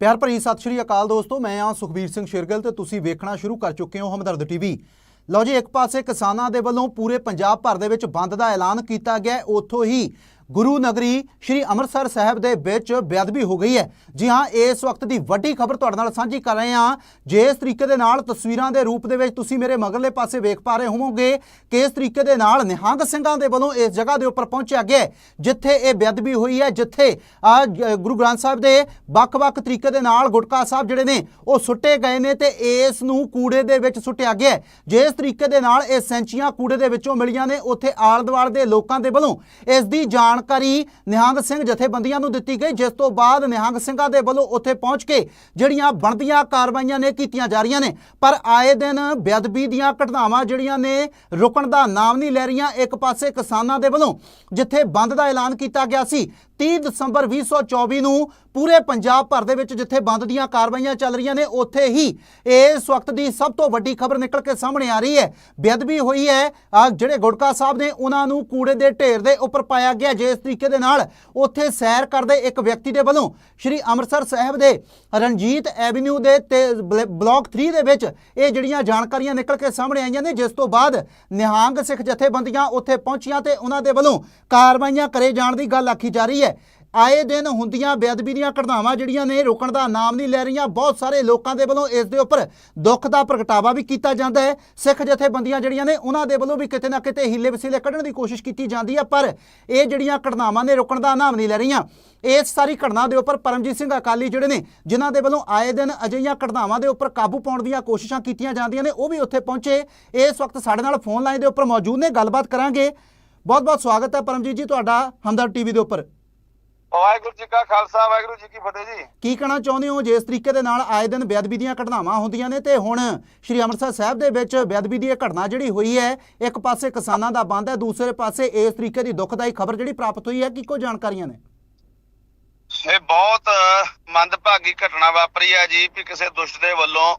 ਪਿਆਰ ਭਰੀ ਸਤਿ ਸ਼੍ਰੀ ਅਕਾਲ ਦੋਸਤੋ, ਮੈਂ ਆ ਸੁਖਬੀਰ ਸਿੰਘ ਸ਼ਿਰਗਲ ਤੇ ਤੁਸੀਂ ਵੇਖਣਾ ਸ਼ੁਰੂ ਕਰ ਚੁੱਕੇ ਹੋ ਹਮਦਰਦ ਟੀਵੀ। ਲਓ ਜੀ, ਇੱਕ ਪਾਸੇ ਕਿਸਾਨਾਂ ਦੇ ਵੱਲੋਂ ਪੂਰੇ ਪੰਜਾਬ ਭਰ ਦੇ ਵਿੱਚ ਬੰਦ ਦਾ ਐਲਾਨ ਕੀਤਾ ਗਿਆ, ਉੱਥੋਂ ਹੀ ਗੁਰੂ ਨਗਰੀ ਸ਼੍ਰੀ ਅੰਮ੍ਰਿਤਸਰ ਸਾਹਿਬ ਦੇ ਵਿੱਚ ਬੇਅਦਬੀ ਹੋ ਗਈ ਹੈ। ਜੀ ਹਾਂ, ਇਸ ਵਕਤ ਦੀ ਵੱਡੀ ਖਬਰ ਤੁਹਾਡੇ ਨਾਲ ਸਾਂਝੀ ਕਰ ਰਹੇ ਹਾਂ। ਜਿਸ ਤਰੀਕੇ ਦੇ ਨਾਲ ਤਸਵੀਰਾਂ ਦੇ ਰੂਪ ਦੇ ਵਿੱਚ ਤੁਸੀਂ ਮੇਰੇ ਮਗਰਲੇ ਪਾਸੇ ਵੇਖ ਪਾ ਰਹੇ ਹੋਵੋਗੇ ਕਿਸ ਤਰੀਕੇ ਦੇ ਨਾਲ ਨਿਹੰਗ ਸਿੰਘਾਂ ਦੇ ਵੱਲੋਂ ਇਸ ਜਗ੍ਹਾ ਦੇ ਉੱਪਰ ਪਹੁੰਚਿਆ ਗਿਆ ਜਿੱਥੇ ਇਹ ਬੇਅਦਬੀ ਹੋਈ ਹੈ, ਜਿੱਥੇ ਗੁਰੂ ਗ੍ਰੰਥ ਸਾਹਿਬ ਦੇ ਵੱਖ-ਵੱਖ ਤਰੀਕੇ ਦੇ ਨਾਲ ਗੁਟਕਾ ਸਾਹਿਬ ਜਿਹੜੇ ਨੇ, ਉਹ ਸੁੱਟੇ ਗਏ ਨੇ ਤੇ ਇਸ ਨੂੰ ਕੂੜੇ ਦੇ ਵਿੱਚ ਸੁੱਟਿਆ ਗਿਆ ਜਿਸ ਤਰੀਕੇ ਦੇ ਨਾਲ ਇਹ ਸੈਂਚੀਆਂ ਕੂੜੇ ਦੇ ਵਿੱਚੋਂ ਮਿਲੀਆਂ ਨੇ, ਉੱਥੇ ਆਲ-ਦੁਆਲ ਦੇ ਲੋਕਾਂ ਦੇ ਵੱਲੋਂ ਇਸ ਦੀ ਜਾਣਕਾਰੀ ਨਿਹੰਗ ਸਿੰਘ ਜਥੇਬੰਦੀਆਂ ਨੂੰ ਦਿੱਤੀ ਗਈ, ਜਿਸ ਤੋਂ ਬਾਅਦ ਨਿਹੰਗ ਸਿੰਘਾਂ ਦੇ ਵੱਲੋਂ ਉੱਥੇ ਪਹੁੰਚ ਕੇ ਜਿਹੜੀਆਂ ਬਣਦੀਆਂ ਕਾਰਵਾਈਆਂ ਨੇ ਕੀਤੀਆਂ ਜਾ ਰਹੀਆਂ ਨੇ। ਪਰ ਆਏ ਦਿਨ ਬੇਅਦਬੀ ਦੀਆਂ ਘਟਨਾਵਾਂ ਜਿਹੜੀਆਂ ਨੇ, ਰੁਕਣ ਦਾ ਨਾਮ ਨਹੀਂ ਲੈ ਰਹੀਆਂ। ਇੱਕ ਪਾਸੇ ਕਿਸਾਨਾਂ ਦੇ ਵੱਲੋਂ ਜਿੱਥੇ ਬੰਦ ਦਾ ਐਲਾਨ ਕੀਤਾ ਗਿਆ ਸੀ 30 ਦਸੰਬਰ 2024 ਨੂੰ ਪੂਰੇ ਪੰਜਾਬ ਭਰ ਦੇ ਵਿੱਚ ਜਿੱਥੇ ਬੰਦ ਦੀਆਂ ਕਾਰਵਾਈਆਂ ਚੱਲ ਰਹੀਆਂ ਨੇ, ਉੱਥੇ ਹੀ ਇਸ ਵਕਤ ਦੀ ਸਭ ਤੋਂ ਵੱਡੀ ਖਬਰ ਨਿਕਲ ਕੇ ਸਾਹਮਣੇ ਆ ਰਹੀ ਹੈ। ਬੇਅਦਬੀ ਹੋਈ ਹੈ। ਜਿਹੜੇ ਗੁੜਕਾ ਸਾਹਿਬ ਨੇ, ਉਹਨਾਂ ਨੂੰ ਕੂੜੇ ਦੇ ਢੇਰ ਦੇ ਉੱਪਰ ਪਾਇਆ ਗਿਆ। ਜਿਸ ਤਰੀਕੇ ਦੇ ਨਾਲ ਉੱਥੇ ਸੈਰ ਕਰਦੇ ਇੱਕ ਵਿਅਕਤੀ ਦੇ ਵੱਲੋਂ ਸ਼੍ਰੀ ਅੰਮ੍ਰਿਤਸਰ ਸਾਹਿਬ ਦੇ ਰਣਜੀਤ ਐਵਨਿਊ ਦੇ ਤੇ ਬਲ- ਬਲਾਕ 3 ਦੇ ਵਿੱਚ ਇਹ ਜਿਹੜੀਆਂ ਜਾਣਕਾਰੀਆਂ ਨਿਕਲ ਕੇ ਸਾਹਮਣੇ ਆਈਆਂ ਨੇ, ਜਿਸ ਤੋਂ ਬਾਅਦ ਨਿਹੰਗ ਸਿੱਖ ਜਥੇਬੰਦੀਆਂ ਉੱਥੇ ਪਹੁੰਚੀਆਂ ਤੇ ਉਹਨਾਂ ਦੇ ਵੱਲੋਂ ਕਾਰਵਾਈਆਂ ਕਰੇ ਜਾਣ ਦੀ ਗੱਲ ਆਖੀ ਜਾ ਰਹੀ ਹੈ। ਆਏ ਦਿਨ ਹੁੰਦੀਆਂ ਬੇਅਦਬੀ ਦੀਆਂ ਘਟਨਾਵਾਂ ਜਿਹੜੀਆਂ ਨੇ ਰੁਕਣ ਦਾ ਨਾਮ ਨਹੀਂ ਲੈ ਰਹੀਆਂ, ਬਹੁਤ ਸਾਰੇ ਲੋਕਾਂ ਦੇ ਵੱਲੋਂ ਇਸ ਦੇ ਉੱਪਰ ਦੁੱਖ ਦਾ ਪ੍ਰਗਟਾਵਾ ਵੀ ਕੀਤਾ ਜਾਂਦਾ ਹੈ। ਸਿੱਖ ਜਥੇਬੰਦੀਆਂ ਜਿਹੜੀਆਂ ਨੇ, ਉਹਨਾਂ ਦੇ ਵੱਲੋਂ ਵੀ ਕਿਤੇ ਨਾ ਕਿਤੇ ਹੀਲੇ ਵਸੀਲੇ ਕੱਢਣ ਦੀ ਕੋਸ਼ਿਸ਼ ਕੀਤੀ ਜਾਂਦੀ ਹੈ ਪਰ ਇਹ ਜਿਹੜੀਆਂ ਘਟਨਾਵਾਂ ਨੇ ਰੁਕਣ ਦਾ ਨਾਮ ਨਹੀਂ ਲੈ ਰਹੀਆਂ। ਇਸ ਸਾਰੀ ਘਟਨਾ ਦੇ ਉੱਪਰ ਪਰਮਜੀਤ ਸਿੰਘ ਅਕਾਲੀ ਜਿਹੜੇ ਨੇ, ਜਿਨ੍ਹਾਂ ਦੇ ਵੱਲੋਂ ਆਏ ਦਿਨ ਅਜਿਹੀਆਂ ਘਟਨਾਵਾਂ ਦੇ ਉੱਪਰ ਕਾਬੂ ਪਾਉਣ ਦੀਆਂ ਕੋਸ਼ਿਸ਼ਾਂ ਕੀਤੀਆਂ ਜਾਂਦੀਆਂ ਨੇ, ਉਹ ਵੀ ਉੱਥੇ ਪਹੁੰਚੇ। ਇਸ ਵਕਤ ਸਾਡੇ ਨਾਲ ਫੋਨ ਲਾਈਨ ਦੇ ਉੱਪਰ ਮੌਜੂਦ ਨੇ, ਗੱਲਬਾਤ ਕਰਾਂਗੇ। ਬਹੁਤ ਬਹੁਤ ਸਵਾਗਤ ਹੈ ਪਰਮਜੀਤ ਜੀ, ਤੁਹਾਡਾ ਹਮਦਰ ਟੀਵੀ ਦੇ ਉੱਪਰ। ਵਾਹਿਗੁਰੂ ਜੀ ਕਾ ਖਾਲਸਾ ਵਾਹਿਗੁਰੂ ਜੀ ਕੀ ਫਤਿਹ ਜੀ। ਕੀ ਕਹਿਣਾ ਚਾਹੁੰਦੇ ਹੋ? ਜਿਸ ਤਰੀਕੇ ਦੇ ਨਾਲ ਆਏ ਦਿਨ ਬੇਅਦਬੀ ਦੀਆਂ ਘਟਨਾਵਾਂ ਹੁੰਦੀਆਂ ਨੇ ਤੇ ਹੁਣ ਸ਼੍ਰੀ ਅੰਮ੍ਰਿਤਸਰ ਸਾਹਿਬ ਦੇ ਵਿੱਚ ਬੇਅਦਬੀ ਦੀ ਇਹ ਘਟਨਾ ਜਿਹੜੀ ਹੋਈ ਹੈ ਇੱਕ ਪਾਸੇ ਕਿਸਾਨਾਂ ਦਾ ਬੰਦ ਹੈ ਦੂਸਰੇ ਪਾਸੇ ਇਸ ਤਰੀਕੇ ਦੀ ਦੁਖਦਾਈ ਖਬਰ ਜਿਹੜੀ ਪ੍ਰਾਪਤ ਹੋਈ ਹੈ ਕੀ ਕੋਈ ਜਾਣਕਾਰੀਆਂ ਨੇ? ਇਹ ਬਹੁਤ ਮੰਦਭਾਗੀ ਘਟਨਾ ਵਾਪਰੀ ਹੈ ਜੀ ਵੀ ਕਿਸੇ ਦੁਸ਼ਟ ਦੇ ਵੱਲੋਂ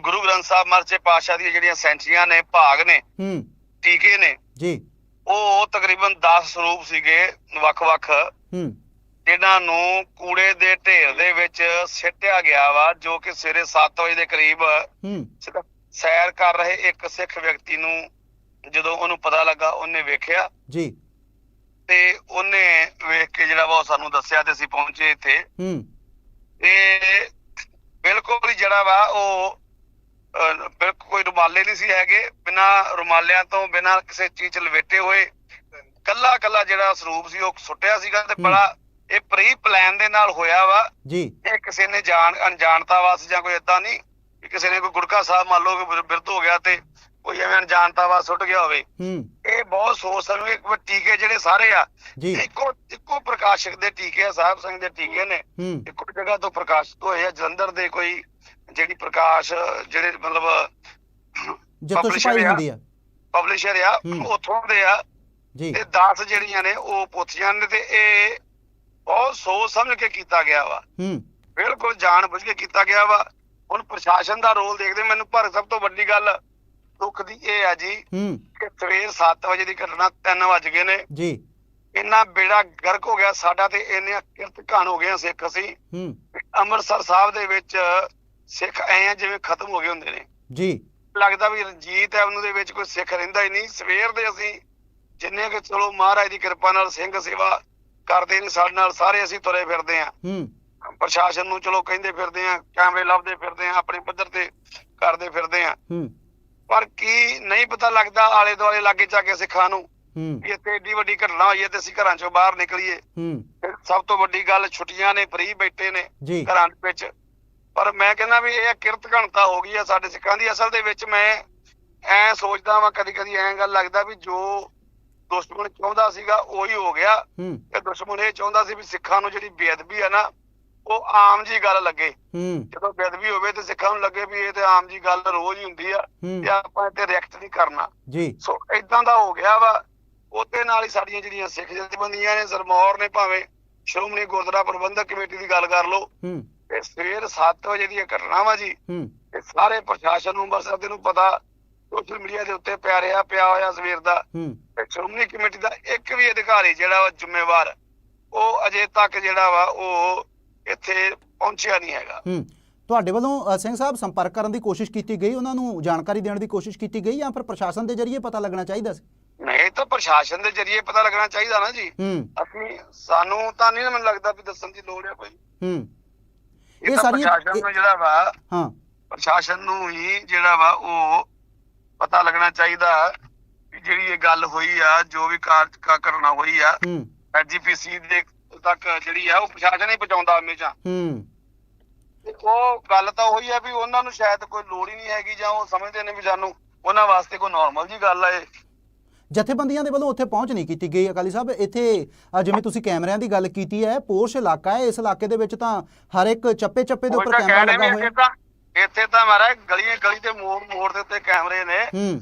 ਗੁਰੂ ਗ੍ਰੰਥ ਸਾਹਿਬ ਮਰਚੇ ਪਾਤਸ਼ਾਹ ਦੀਆਂ ਜਿਹੜੀਆਂ ਸੈਂਚੀਆਂ ਨੇ ਭਾਗ ਨੇ ਹੂੰ। ਟੀਕੇ ਨੇ ਜੀ। ਉਹ ਤਕਰੀਬਨ 10 ਸਰੂਪ ਸੀਗੇ ਵੱਖ-ਵੱਖ। ਹੂੰ। ਜਿਨ੍ਹਾਂ ਨੂੰ ਕੂੜੇ ਦੇ ਢੇਰ ਦੇ ਵਿੱਚ ਸਿੱਟਿਆ ਗਿਆ ਵਾ ਜੋ ਕਿ ਸਵੇਰੇ 7 ਵਜੇ ਦੇ ਕਰੀਬ ਸੈਰ ਕਰ ਰਹੇ ਇੱਕ ਸਿੱਖ ਵਿਅਕਤੀ ਨੂੰ ਜਦੋਂ ਉਹਨੂੰ ਪਤਾ ਲੱਗਾ ਉਹਨੇ ਵੇਖਿਆ। ਜੀ। ਤੇ ਉਹਨੇ ਵੇਖ ਕੇ ਜਿਹੜਾ ਵਾ ਉਹ ਸਾਨੂੰ ਦੱਸਿਆ ਤੇ ਅਸੀਂ ਪਹੁੰਚੇ ਇੱਥੇ। ਹੂੰ। ਤੇ ਬਿਲਕੁਲ ਹੀ ਜਿਹੜਾ ਵਾ ਉਹ ਬਿਲਕੁਲ ਕੋਈ ਰੁਮਾਲੇ ਨਹੀਂ ਸੀ ਹੈਗੇ। ਬਿਨਾ ਰੁਮਾਲਿਆਂ ਤੋਂ ਬਿਨਾ ਕਿਸੇ ਚੀਜ਼ ਚ ਲਵੇਟੇ ਹੋਏ। ਕੱਲਾ ਕੱਲਾ ਜਿਹੜਾ ਸਰੂਪ ਸੀ ਉਹ ਸੁੱਟਿਆ ਸੀਗਾ ਤੇ। ਬੜਾ ਇਹ ਪ੍ਰੀ ਪਲਾਨ ਦੇ ਨਾਲ ਹੋਇਆ ਵਾ। ਜੀ। ਇਹ ਕਿਸੇ ਨੇ ਜਾਣ ਅਣਜਾਣਤਾ ਵਾਸ ਜਾਂ ਕੋਈ ਏਦਾਂ ਨਹੀਂ ਕਿ ਕਿਸੇ ਨੇ ਕੋਈ ਗੁਰਕਾ ਸਾਹਿਬ ਮੰਨ ਲਓ ਕਿ ਬਿਰ- ਬਿਰਧ ਹੋ ਗਿਆ ਤੇ ਕੋਈ ਐਵੇਂ ਅਣਜਾਣਤਾ ਵਾਸ ਸੁੱਟ ਗਿਆ ਹੋਵੇ। ਹੂੰ। ਇਹ ਬਹੁਤ ਸੋਚ ਸਮਝ ਕੇ ਟੀਕੇ ਜਿਹੜੇ ਸਾਰੇ ਆ ਜੀ। ਇੱਕੋ ਇੱਕੋ ਪ੍ਰਕਾਸ਼ਕ ਦੇ ਟੀਕੇ ਆ ਸਾਹਿਬ ਸਿੰਘ ਦੇ ਟੀਕੇ ਨੇ। ਇੱਕੋ ਜਗ੍ਹਾ ਤੋਂ ਪ੍ਰਕਾਸ਼ਿਤ ਹੋਏ ਆ ਜਲੰਧਰ ਦੇ ਕੋਈ ਜਿਹੜੀ ਪ੍ਰਕਾਸ਼ ਜਿਹੜੇ ਮਤਲਬ ਜਿੱਥੋਂ ਛਪਾਈ ਆ, ਹੁੰਦੀ ਹੈ ਪਬਲਿਸ਼ਰ ਆ। ਉੱਥੋਂ ਦੇ ਆ। ਜੀ। ਤੇ 10 ਜਿਹੜੀਆਂ ਨੇ ਉਹ ਪੁੱਥੀਆਂ ਨੇ ਤੇ ਇਹ ਬਹੁਤ ਸੋਚ ਸਮਝ ਕੇ ਕੀਤਾ ਗਿਆ ਵਾ। ਹੂੰ। ਬਿਲਕੁਲ ਜਾਣ ਬੁੱਝ ਕੇ ਕੀਤਾ ਗਿਆ ਵਾ। ਹੁਣ ਪ੍ਰਸ਼ਾਸਨ ਦਾ ਰੋਲ ਦੇਖਦੇ ਮੈਨੂੰ ਪਰ ਸਭ ਤੋਂ ਵੱਡੀ ਗੱਲ ਦੁੱਖ ਦੀ ਇਹ ਆ ਜੀ ਹੂੰ। ਕਿ ਸਵੇਰ 7 ਵਜੇ ਦੀ ਘਟਨਾ 3 ਵਜ ਗਏ ਨੇ। ਜੀ। ਇੰਨਾ ਬੇੜਾ ਗਰਕ ਹੋ ਗਿਆ ਸਾਡਾ ਤੇ ਇੰਨੇ ਕਿਰਤ ਘਾਣ ਹੋ ਗਏ ਸਿੱਖ ਅਸੀਂ। ਹੂੰ। ਅੰਮ੍ਰਿਤਸਰ ਸਾਹਿਬ ਦੇ ਵਿੱਚ ਸਿੱਖ ਐ ਆ ਜਿਵੇਂ ਖਤਮ ਹੋ ਗਏ ਹੁੰਦੇ ਨੇ। ਜੀ। ਲੱਗਦਾ ਵੀ ਰਣਜੀਤ ਐਵਨਿਊ ਦੇ ਵਿੱਚ ਕੋਈ ਸਿੱਖ ਰਹਿੰਦਾ ਹੀ ਨਹੀਂ। ਸਵੇਰ ਦੇ ਅਸੀਂ ਜਿੰਨੇ ਕਿ ਚਲੋ ਮਹਾਰਾਜ ਦੀ ਕਿਰਪਾ ਨਾਲ ਸਿੰਘ ਸੇਵਾ ਕਰਦੇ ਨੇ ਸਾਡੇ ਨਾਲ ਸਾਰੇ ਅਸੀਂ ਤੁਰੇ ਫਿਰਦੇ ਆ ਹੂੰ। ਪ੍ਰਸ਼ਾਸਨ ਨੂੰ ਚਲੋ ਕਹਿੰਦੇ ਫਿਰਦੇ ਆ ਕੈਮਰੇ ਲੱਭਦੇ ਫਿਰਦੇ ਆ ਆਪਣੇ ਪੱਧਰ ਤੇ ਕਰਦੇ ਫਿਰਦੇ ਆ ਹੂੰ। ਪਰ ਕੀ ਨਹੀਂ ਪਤਾ ਲੱਗਦਾ ਆਲੇ ਦੁਆਲੇ ਲਾਗੇ ਜਾ ਕੇ ਸਿੱਖਾਂ ਨੂੰ ਹੂੰ। ਵੀ ਇੱਥੇ ਏਡੀ ਵੱਡੀ ਘਟਨਾ ਹੋਈ ਹੈ ਤੇ ਅਸੀਂ ਘਰਾਂ ਚੋਂ ਬਾਹਰ ਨਿਕਲੀਏ। ਹੂੰ। ਸਭ ਤੋਂ ਵੱਡੀ ਗੱਲ ਛੁੱਟੀਆਂ ਨੇ ਫਰੀ ਬੈਠੇ ਨੇ ਘਰਾਂ ਦੇ ਵਿੱਚ। ਪਰ ਮੈਂ ਕਹਿੰਦਾ ਵੀ ਇਹ ਕਿਰਤ ਘਣਤਾ ਹੋ ਗਈ ਆ ਸਾਡੇ ਸਿੱਖਾਂ ਦੀ। ਅਸਲ ਦੇ ਵਿੱਚ ਮੈਂ ਐ ਸੋਚਦਾ ਵਾਂ ਕਦੀ ਕਦੀ ਐਂ ਗੱਲ ਲੱਗਦਾ ਵੀ ਜੋ ਦੁਸ਼ਮਣ ਚਾਹੁੰਦਾ ਸੀਗਾ ਉਹੀ ਹੋ ਗਿਆ। ਹੂੰ। ਤੇ ਦੁਸ਼ਮਣ ਇਹ ਚਾਹੁੰਦਾ ਸੀ ਵੀ ਸਿੱਖਾਂ ਨੂੰ ਜਿਹੜੀ ਬੇਅਦਬੀ ਆ ਨਾ ਉਹ ਆਮ ਜੀ ਗੱਲ ਲੱਗੇ। ਹੂੰ। ਜਦੋਂ ਬੇਅਦਬੀ ਹੋਵੇ ਤੇ ਸਿੱਖਾਂ ਨੂੰ ਲੱਗੇ ਵੀ ਇਹ ਤੇ ਆਮ ਜੀ ਗੱਲ ਰੋਜ਼ ਹੀ ਹੁੰਦੀ ਆ ਹੂੰ। ਤੇ ਆਪਾਂ ਤੇ ਰਿਐਕਟ ਨਹੀਂ ਕਰਨਾ। ਜੀ। ਸੋ ਇਦਾਂ ਦਾ ਹੋ ਗਿਆ ਵਾ। ਉਹਦੇ ਨਾਲ ਹੀ ਸਾਡੀਆਂ ਜਿਹੜੀਆਂ ਸਿੱਖ ਜਥੇਬੰਦੀਆਂ ਨੇ ਸਰਮੌਰ ਨੇ ਭਾਵੇਂ ਸ਼੍ਰੋਮਣੀ ਗੁਰਦੁਆਰਾ ਪ੍ਰਬੰਧਕ ਕਮੇਟੀ ਦੀ ਗੱਲ ਕਰ ਲਓ। ਹੂੰ। ਤੇ ਸਵੇਰ 7 ਵਜੇ ਦੀ ਇਹ ਘਟਨਾ ਵਾ ਜੀ। ਹੂੰ। ਤੇ ਸਾਰੇ ਪ੍ਰਸ਼ਾਸਨ ਨੂੰ ਬਸ ਅੱਧੇ ਨੂੰ ਪਤਾ ਸੋਸ਼ਲ ਮੀਡੀਆ ਦੇ ਉੱਤੇ ਪਿਆ ਰਿਹਾ ਪਿਆ ਹੋਇਆ ਸਵੇਰ ਦਾ। ਸ਼੍ਰੋਮਣੀ ਕਮੇਟੀ ਦਾ ਇੱਕ ਵੀ ਅਧਿਕਾਰੀ ਜਿਹੜਾ ਵਾ ਜ਼ਿੰਮੇਵਾਰ ਉਹ ਅਜੇ ਤੱਕ ਜਿਹੜਾ ਵਾ ਉਹ ਇੱਥੇ ਪਹੁੰਚਿਆ ਨਹੀਂ ਹੈਗਾ। ਹੂੰ। ਤੁਹਾਡੇ ਵੱਲੋਂ ਸਿੰਘ ਸਾਹਿਬ ਸੰਪਰਕ ਕਰਨ ਦੀ ਕੋਸ਼ਿਸ਼ ਕੀਤੀ ਗਈ? ਉਹਨਾਂ ਨੂੰ ਜਾਣਕਾਰੀ ਦੇਣ ਦੀ ਕੋਸ਼ਿਸ਼ ਕੀਤੀ ਗਈ ਜਾਂ ਫਿਰ ਪ੍ਰਸ਼ਾਸਨ ਦੇ ਜ਼ਰੀਏ ਪਤਾ ਲੱਗਣਾ ਚਾਹੀਦਾ ਸੀ? ਨਹੀਂ ਤਾਂ ਪ੍ਰਸ਼ਾਸਨ ਦੇ ਜਰੀਏ ਪਤਾ ਲੱਗਣਾ ਚਾਹੀਦਾ ਨਾ ਜੀ। ਅਸੀਂ ਸਾਨੂੰ ਤਾਂ ਨਹੀਂ ਮੈਨੂੰ ਲੱਗਦਾ ਵੀ ਦੱਸਣ ਦੀ ਲੋੜ ਹੈ ਕੋਈ। ਹੂੰ। ਇਹ ਸਾਰੀਆਂ ਪ੍ਰਸ਼ਾਸਨ ਨੂੰ ਜਿਹੜਾ ਵਾ ਹਾਂ। ਪ੍ਰਸ਼ਾਸਨ ਨੂੰ ਹੀ ਜਿਹੜਾ ਵਾ ਉਹ ਪਤਾ ਲੱਗਣਾ ਚਾਹੀਦਾ ਵੀ ਜਿਹੜੀ ਇਹ ਗੱਲ ਹੋਈ ਆ ਜੋ ਵੀ ਕਾਰਜ ਕਾ ਕਰਨਾ ਹੋਈ ਆ ਹੂੰ। ਐਜੀਪੀਸੀ ਦੇ ਤੱਕ ਜਿਹੜੀ ਆ ਉਹ ਪ੍ਰਸ਼ਾਸਨ ਹੀ ਪਹੁੰਚਾਉਂਦਾ ਹਮੇਸ਼ਾ। ਹੂੰ। ਉਹ ਗੱਲ ਤਾਂ ਉਹੀ ਆ ਵੀ ਉਹਨਾਂ ਨੂੰ ਸ਼ਾਇਦ ਕੋਈ ਲੋੜ ਹੀ ਨਹੀਂ ਹੈਗੀ ਜਾਂ ਉਹ ਸਮਝਦੇ ਨੇ ਵੀ ਸਾਨੂੰ ਉਹਨਾਂ ਵਾਸਤੇ ਕੋਈ ਨਾਰਮਲ ਜੀ ਗੱਲ ਆ ਇਹ। ਜਥੇਬੰਦੀਆਂ ਦੇ ਵੱਲੋਂ ਉੱਥੇ ਪਹੁੰਚ ਨਹੀਂ ਕੀਤੀ ਗਈ ਅਕਾਲੀ ਸਾਹਿਬ। ਇੱਥੇ ਜਿਵੇਂ ਤੁਸੀਂ ਕੈਮਰਿਆਂ ਦੀ ਗੱਲ ਕੀਤੀ ਹੈ ਪੋਰਸ਼ ਇਲਾਕਾ ਹੈ। ਇਸ ਇਲਾਕੇ ਦੇ ਵਿੱਚ ਤਾਂ ਹਰ ਇੱਕ ਚੱਪੇ ਚੱਪੇ ਦੇ ਉੱਪਰ ਕੈਮਰਾ ਲੱਗਾ ਹੋਇਆ। ਤਾਂ ਇੱਥੇ ਤਾਂ ਮਾਰਾ ਗਲੀਆਂ ਗਲੀ ਤੇ ਮੋੜ ਮੋੜ ਦੇ ਉੱਤੇ ਕੈਮਰੇ ਨੇ। ਹੂੰ।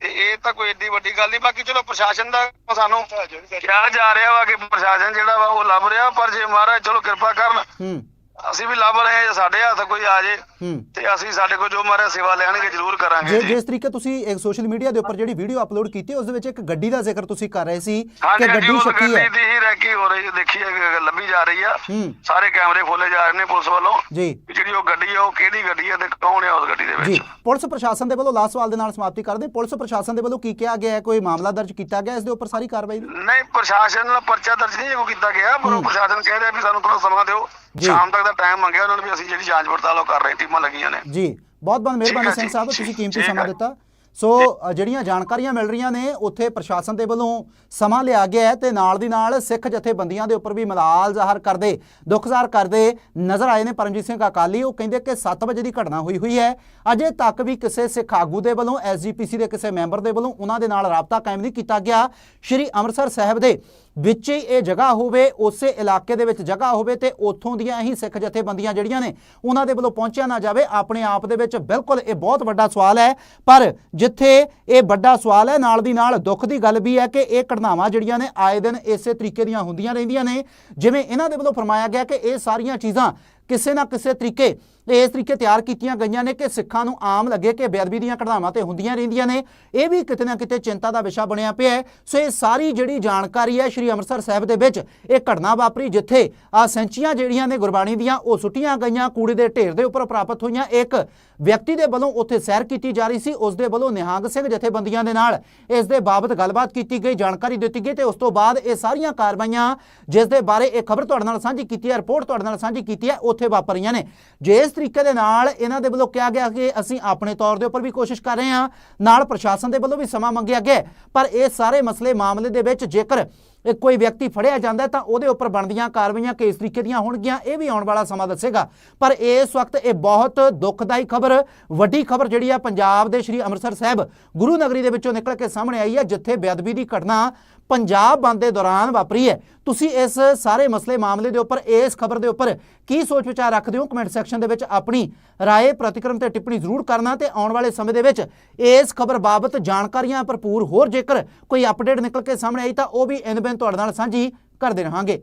ਤੇ ਇਹ ਤਾਂ ਕੋਈ ਏਡੀ ਵੱਡੀ ਗੱਲ ਨਹੀਂ ਬਾਕੀ ਚਲੋ ਪ੍ਰਸ਼ਾਸਨ ਦਾ ਸਾਨੂੰ ਕਿਹਾ ਜਾ ਰਿਹਾ ਵਾ ਕਿ ਪ੍ਰਸ਼ਾਸਨ ਜਿਹੜਾ ਵਾ ਉਹ ਲੱਭ ਰਿਹਾ ਪਰ ਜੇ ਮਹਾਰਾਜ ਚਲੋ ਕਿਰਪਾ ਕਰਨ ਹੂੰ। ਅਸੀਂ ਵੀ ਲੱਭ ਰਹੇ ਹਾਂ ਜੇ ਸਾਡੇ ਹੱਥ ਕੋਈ ਆ ਜੇ ਹੂੰ। ਤੇ ਅਸੀਂ ਸਾਡੇ ਕੋਲ ਜੋ ਮਹਾਰਾਜ ਸੇਵਾ ਲੈਣਗੇ ਜ਼ਰੂਰ ਕਰਾਂਗੇ ਜੇ ਜੀ। ਜਿਸ ਤਰੀਕੇ ਤੁਸੀਂ ਇੱਕ ਸੋਸ਼ਲ ਮੀਡੀਆ ਦੇ ਉੱਪਰ ਜਿਹੜੀ ਵੀਡੀਓ ਅਪਲੋਡ ਕੀਤੀ ਉਸ ਦੇ ਵਿੱਚ ਇੱਕ ਗੱਡੀ ਦਾ ਜ਼ਿਕਰ ਤੁਸੀਂ ਕਰ ਰਹੇ ਸੀ ਕਿ ਗੱਡੀ ਉਹ ਸ਼ੱਕੀ ਗੱਡੀ ਹੈ ਦੀ ਹੀ ਰੈਕੀ ਹੋ ਰਹੀ ਦੇਖੀ ਹੈ ਲੱਭੀ ਜਾ ਰਹੀ ਆ। ਹੂੰ। ਸਾਰੇ ਕੈਮਰੇ ਖੋਲੇ ਜਾ ਰਹੇ ਨੇ ਪੁਲਿਸ ਵੱਲੋਂ। ਜੀ। ਜਿਹੜੀ ਉਹ ਗੱਡੀ ਆ ਉਹ ਕਿਹੜੀ ਗੱਡੀ ਆ ਤੇ ਕੌਣ ਆ ਉਸ ਗੱਡੀ ਦੇ ਜੀ ਵਿੱਚ? ਪੁਲਿਸ ਪ੍ਰਸ਼ਾਸਨ ਦੇ ਵੱਲੋਂ ਲਾਸਟ ਸਵਾਲ ਦੇ ਨਾਲ ਸਮਾਪਤੀ ਕਰਦੇ ਪੁਲਿਸ ਪ੍ਰਸ਼ਾਸਨ ਦੇ ਵੱਲੋਂ ਕੀ ਕਿਹਾ ਗਿਆ ਹੈ? ਕੋਈ ਮਾਮਲਾ ਦਰਜ ਕੀਤਾ ਗਿਆ ਇਸ ਦੇ ਉੱਪਰ ਸਾਰੀ ਕਾਰਵਾਈ? ਨਹੀਂ ਪ੍ਰਸ਼ਾਸਨ ਨਾਲ ਪਰਚਾ ਦਰਜ ਨਹੀਂ ਕੀਤਾ ਗਿਆ ਪਰ ਪ੍ਰਸ਼ਾਸਨ ਕਹਿ ਰਿਹਾ ਵੀ ਸਾਨੂੰ ਥੋੜਾ ਸਮਾਂ ਦਿਓ। ਜੀ। ਸ਼ਾਮ ਤੱਕ ਦਾ ਟਾਈਮ ਮੰਗਿਆ ਉਹਨਾਂ ਨੇ ਵੀ ਅਸੀਂ ਜਿਹੜੀ ਜਾਂਚ ਪੜਤਾਲ ਉਹ ਕਰ ਰਹੇ ਟੀਮਾਂ ਲੱਗੀਆਂ ਨੇ। ਜੀ ਬਹੁਤ ਬਹੁਤ ਮਿਹਰਬਾਨੀ ਸਿੰਘ ਸਾਹਿਬ ਤੁਸੀਂ ਕੀਮਤੀ ਸਮਾਂ। ਦਿੱਤਾ। ਸੋ ਜਿਹੜੀਆਂ ਜਾਣਕਾਰੀਆਂ ਮਿਲ ਰਹੀਆਂ ਨੇ ਉੱਥੇ ਪ੍ਰਸ਼ਾਸਨ ਦੇ ਵੱਲੋਂ ਸਮਾਂ ਲਿਆ ਗਿਆ ਹੈ ਤੇ ਨਾਲ ਦੀ ਨਾਲ ਸਿੱਖ ਜਥੇਬੰਦੀਆਂ ਦੇ ਉੱਪਰ ਵੀ ਮਲਾਲ ਜ਼ਾਹਰ ਕਰਦੇ ਦੁੱਖ ਜ਼ਾਹਰ ਕਰਦੇ ਨਜ਼ਰ ਆਏ ਨੇ। ਪਰਮਜੀਤ ਸਿੰਘ ਅਕਾਲੀ ਉਹ ਕਹਿੰਦੇ ਕਿ 7 ਵਜੇ ਦੀ ਘਟਨਾ ਹੋਈ ਹੋਈ ਹੈ। ਅਜੇ ਤੱਕ ਵੀ ਕਿਸੇ ਸਿੱਖ ਆਗੂ ਦੇ ਵੱਲੋਂ ਐਸਜੀਪੀਸੀ ਦੇ ਕਿਸੇ ਮੈਂਬਰ ਦੇ ਵੱਲੋਂ ਉਹਨਾਂ ਦੇ ਨਾਲ ਰਾਬਤਾ ਕਾਇਮ ਨਹੀਂ ਕੀਤਾ ਗਿਆ। ਸ਼੍ਰੀ ਅੰਮ੍ਰਿਤਸਰ ਸਾਹਿਬ ਦੇ ਵਿੱਚ ਹੀ ਇਹ ਜਗ੍ਹਾ ਹੋਵੇ, ਉਸੇ ਇਲਾਕੇ ਦੇ ਵਿੱਚ ਜਗ੍ਹਾ ਹੋਵੇ ਤੇ ਉੱਥੋਂ ਦੀਆਂ ਹੀ ਸਿੱਖ ਜਥੇਬੰਦੀਆਂ ਜਿਹੜੀਆਂ ਨੇ, ਉਹਨਾਂ ਦੇ ਵੱਲੋਂ ਪਹੁੰਚਿਆ ਨਾ ਜਾਵੇ। ਆਪਣੇ ਆਪ ਦੇ ਵਿੱਚ ਬਿਲਕੁਲ ਇਹ ਬਹੁਤ ਵੱਡਾ ਸਵਾਲ ਹੈ। ਪਰ ਜਿੱਥੇ ਇਹ ਵੱਡਾ ਸਵਾਲ ਹੈ, ਨਾਲ ਦੀ ਨਾਲ ਦੁੱਖ ਦੀ ਗੱਲ ਵੀ ਹੈ ਕਿ ਇਹ ਘਟਨਾਵਾਂ ਜਿਹੜੀਆਂ ਨੇ ਆਏ ਦਿਨ ਇਸੇ ਤਰੀਕੇ ਦੀਆਂ ਹੁੰਦੀਆਂ ਰਹਿੰਦੀਆਂ ਨੇ। ਜਿਵੇਂ ਇਹਨਾਂ ਦੇ ਵੱਲੋਂ ਫਰਮਾਇਆ ਗਿਆ ਕਿ ਇਹ ਸਾਰੀਆਂ ਚੀਜ਼ਾਂ ਕਿਸੇ ਨਾ ਕਿਸੇ ਤਰੀਕੇ ਇਸ ਤਰੀਕੇ ਤਿਆਰ ਕੀਤੀਆਂ ਗਈਆਂ ਨੇ ਕਿ ਸਿੱਖਾਂ ਨੂੰ ਆਮ ਲੱਗੇ ਕਿ ਬੇਅਦਬੀ ਦੀਆਂ ਘਟਨਾਵਾਂ ਤੇ ਹੁੰਦੀਆਂ ਰਹਿੰਦੀਆਂ ਨੇ। ਇਹ ਵੀ ਕਿਤੇ ਨਾ ਕਿਤੇ ਚਿੰਤਾ ਦਾ ਵਿਸ਼ਾ ਬਣਿਆ ਪਿਆ ਹੈ। ਸੋ ਇਹ ਸਾਰੀ ਜਿਹੜੀ ਜਾਣਕਾਰੀ ਹੈ ਸ਼੍ਰੀ ਅੰਮ੍ਰਿਤਸਰ ਸਾਹਿਬ ਦੇ ਵਿੱਚ ਇਹ ਘਟਨਾ ਵਾਪਰੀ ਜਿੱਥੇ ਆ ਸੈਂਚੀਆਂ ਜਿਹੜੀਆਂ ਨੇ ਗੁਰਬਾਣੀ ਦੀਆਂ ਉਹ ਸੁੱਟੀਆਂ ਗਈਆਂ, ਕੂੜੇ ਦੇ ਢੇਰ ਦੇ ਉੱਪਰ ਪ੍ਰਾਪਤ ਹੋਈਆਂ। ਇੱਕ ਵਿਅਕਤੀ ਦੇ ਵੱਲੋਂ ਉੱਥੇ ਸੈਰ ਕੀਤੀ ਜਾ ਰਹੀ ਸੀ, ਉਸ ਦੇ ਵੱਲੋਂ ਨਿਹੰਗ ਸਿੰਘ ਜਥੇਬੰਦੀਆਂ ਦੇ ਨਾਲ ਇਸ ਦੇ ਬਾਬਤ ਗੱਲਬਾਤ ਕੀਤੀ ਗਈ, ਜਾਣਕਾਰੀ ਦਿੱਤੀ ਗਈ ਤੇ ਉਸ ਤੋਂ ਬਾਅਦ ਇਹ ਸਾਰੀਆਂ ਕਾਰਵਾਈਆਂ ਜਿਸ ਦੇ ਬਾਰੇ ਇਹ ਖਬਰ ਤੁਹਾਡੇ ਨਾਲ ਸਾਂਝੀ ਕੀਤੀ ਹੈ, ਰਿਪੋਰਟ ਤੁਹਾਡੇ ਨਾਲ ਸਾਂਝੀ ਕੀਤੀ ਹੈ, ਉੱਥੇ ਵਾਪਰੀਆਂ ਨੇ। ਜੇ ਇਸ ਤਰੀਕੇ ਦੇ ਨਾਲ ਇਹਨਾਂ ਦੇ ਵੱਲੋਂ ਕਿਹਾ ਗਿਆ ਕਿ ਅਸੀਂ ਆਪਣੇ ਤੌਰ ਦੇ ਉੱਪਰ ਵੀ ਕੋਸ਼ਿਸ਼ ਕਰ ਰਹੇ ਹਾਂ, ਨਾਲ ਪ੍ਰਸ਼ਾਸਨ ਦੇ ਵੱਲੋਂ ਵੀ ਸਮਾਂ ਮੰਗਿਆ ਗਿਆ ਪਰ ਇਹ ਸਾਰੇ ਮਸਲੇ ਮਾਮਲੇ ਦੇ ਵਿੱਚ ਜੇਕਰ ਕੋਈ ਵਿਅਕਤੀ ਫੜਿਆ ਜਾਂਦਾ ਤਾਂ ਉਹਦੇ ਉੱਪਰ ਬਣਦੀਆਂ ਕਾਰਵਾਈਆਂ ਕਿਸ ਤਰੀਕੇ ਦੀਆਂ ਹੋਣਗੀਆਂ, ਇਹ ਵੀ ਆਉਣ ਵਾਲਾ ਸਮਾਂ ਦੱਸੇਗਾ। ਪਰ ਇਸ ਵਕਤ ਇਹ ਬਹੁਤ ਦੁੱਖਦਾਈ ਖਬਰ, ਵੱਡੀ ਖਬਰ ਜਿਹੜੀ ਆ ਪੰਜਾਬ ਦੇ ਸ਼੍ਰੀ ਅੰਮ੍ਰਿਤਸਰ ਸਾਹਿਬ ਗੁਰੂ ਨਗਰੀ ਦੇ ਵਿੱਚੋਂ ਨਿਕਲ ਕੇ ਸਾਹਮਣੇ ਆਈ ਹੈ, ਜਿੱਥੇ ਬੇਅਦਬੀ ਦੀ ਘਟਨਾ ਪੰਜਾਬ ਬੰਦ ਦੇ ਦੌਰਾਨ ਵਾਪਰੀ ਹੈ। ਤੁਸੀਂ ਇਸ ਸਾਰੇ ਮਸਲੇ ਮਾਮਲੇ ਦੇ ਉੱਪਰ, ਇਸ ਖਬਰ ਦੇ ਉੱਪਰ ਕੀ ਸੋਚ ਵਿਚਾਰ ਰੱਖਦੇ ਹੋ? ਕਮੈਂਟ ਸੈਕਸ਼ਨ ਦੇ ਵਿੱਚ ਆਪਣੀ ਰਾਏ, ਪ੍ਰਤੀਕਰਮ ਤੇ ਟਿੱਪਣੀ ਜ਼ਰੂਰ ਕਰਨਾ ਤੇ ਆਉਣ ਵਾਲੇ ਸਮੇਂ ਦੇ ਵਿੱਚ ਇਸ ਖਬਰ ਬਾਬਤ ਜਾਣਕਾਰੀਆਂ ਭਰਪੂਰ ਹੋਰ ਜੇਕਰ ਕੋਈ ਅਪਡੇਟ ਨਿਕਲ ਕੇ ਸਾਹਮਣੇ ਆਈ ਤਾਂ ਉਹ ਵੀ ਇਨ ਬਿਨ ਤੁਹਾਡੇ ਨਾਲ ਸਾਂਝੀ ਕਰਦੇ ਰਹਾਂਗੇ।